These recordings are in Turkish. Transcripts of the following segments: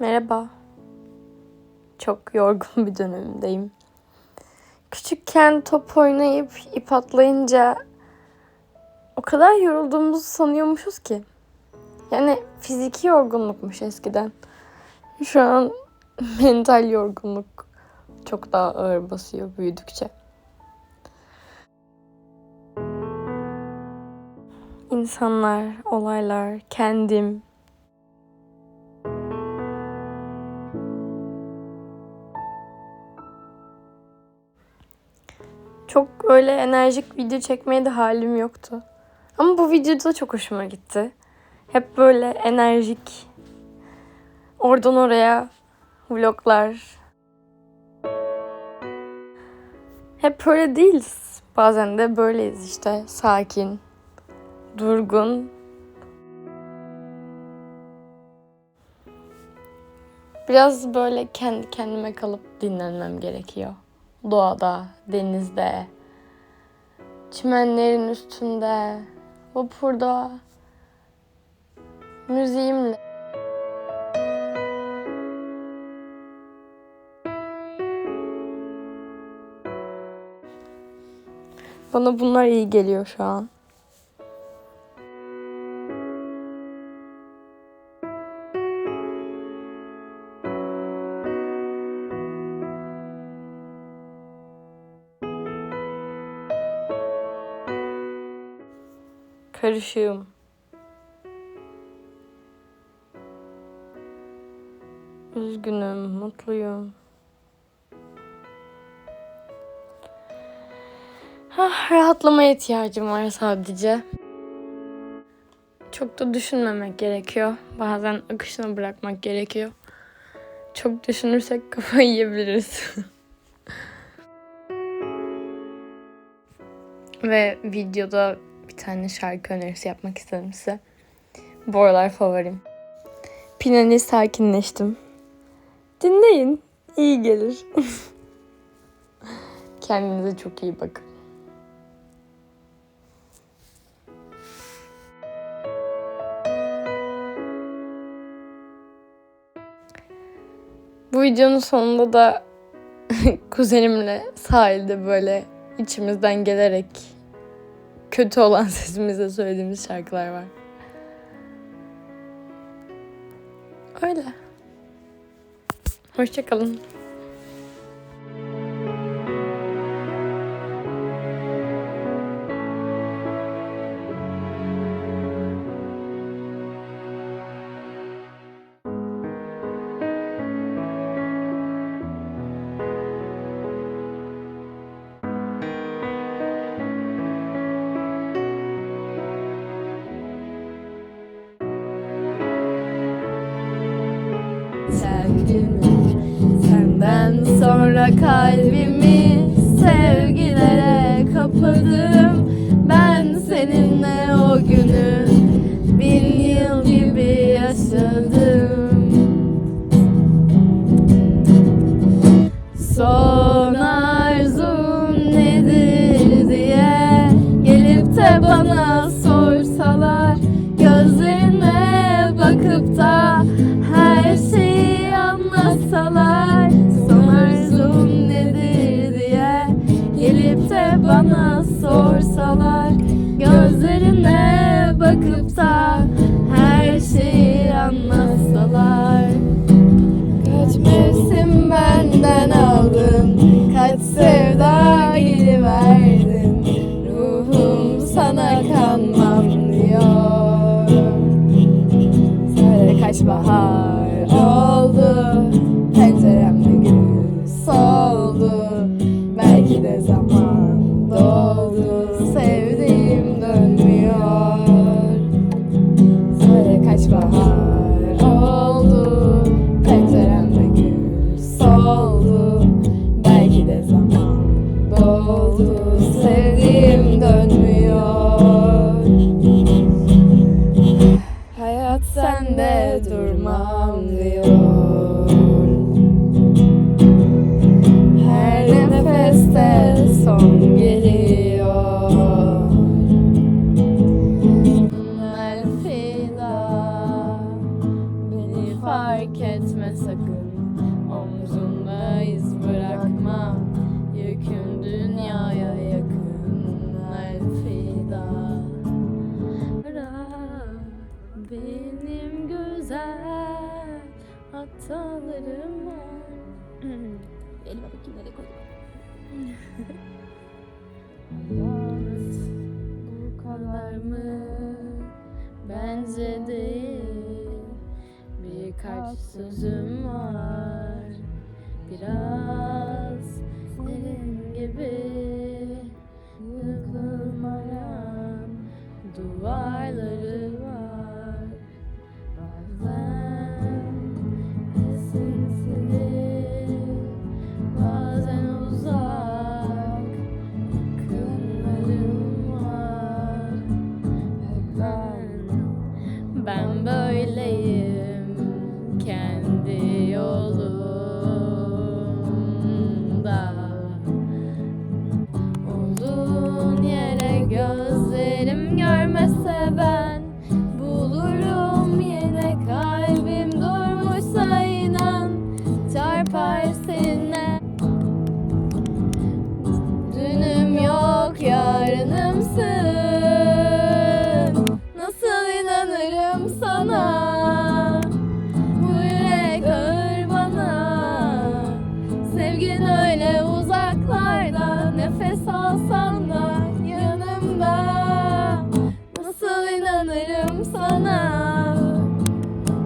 Merhaba. Çok yorgun bir dönemimdeyim. Küçükken top oynayıp ip atlayınca o kadar yorulduğumuzu sanıyormuşuz ki. Yani fiziki yorgunlukmuş eskiden. Şu an mental yorgunluk çok daha ağır basıyor büyüdükçe. İnsanlar, olaylar, kendim, Çok öyle enerjik video çekmeye de halim yoktu. Ama bu videoda çok hoşuma gitti. Hep böyle enerjik. Oradan oraya vloglar. Hep böyle değiliz. Bazen de böyleyiz işte. Sakin, durgun. Biraz böyle kendi kendime kalıp dinlenmem gerekiyor doğada, denizde, çimenlerin üstünde, vapurda, müziğimle. Bana bunlar iyi geliyor şu an. Karışığım. Üzgünüm, mutluyum. Ah, rahatlamaya ihtiyacım var sadece. Çok da düşünmemek gerekiyor. Bazen akışına bırakmak gerekiyor. Çok düşünürsek kafayı yiyebiliriz. Ve videoda tane şarkı önerisi yapmak istedim size. Bu aralar favorim. Pinani sakinleştim. Dinleyin. İyi gelir. Kendinize çok iyi bakın. Bu videonun sonunda da kuzenimle sahilde böyle içimizden gelerek kötü olan sesimizle söylediğimiz şarkılar var. Öyle. Hoşçakalın. Sevgimi senden sonra kalbimi sevgilere kapadım Ben seninle o günü bin yıl gibi yaşadım. Son arzun nedir diye gelip de bana sorsalar Gözlerine bakıp da Say. Hatalarım var. Elime bakayım nereye koydum. Bu kadar mı? Bence değil. Birkaç sözüm var. Biraz senin gibi Yıkılmayan duvarları Sevgin öyle uzaklarda Nefes alsan da yanımda. Nasıl inanırım sana?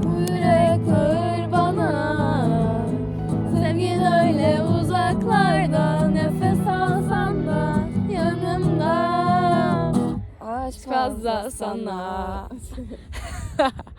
Bu yürek ağır bana. Sevgin öyle uzaklarda Nefes alsan da yanımda. Aşk fazla sana.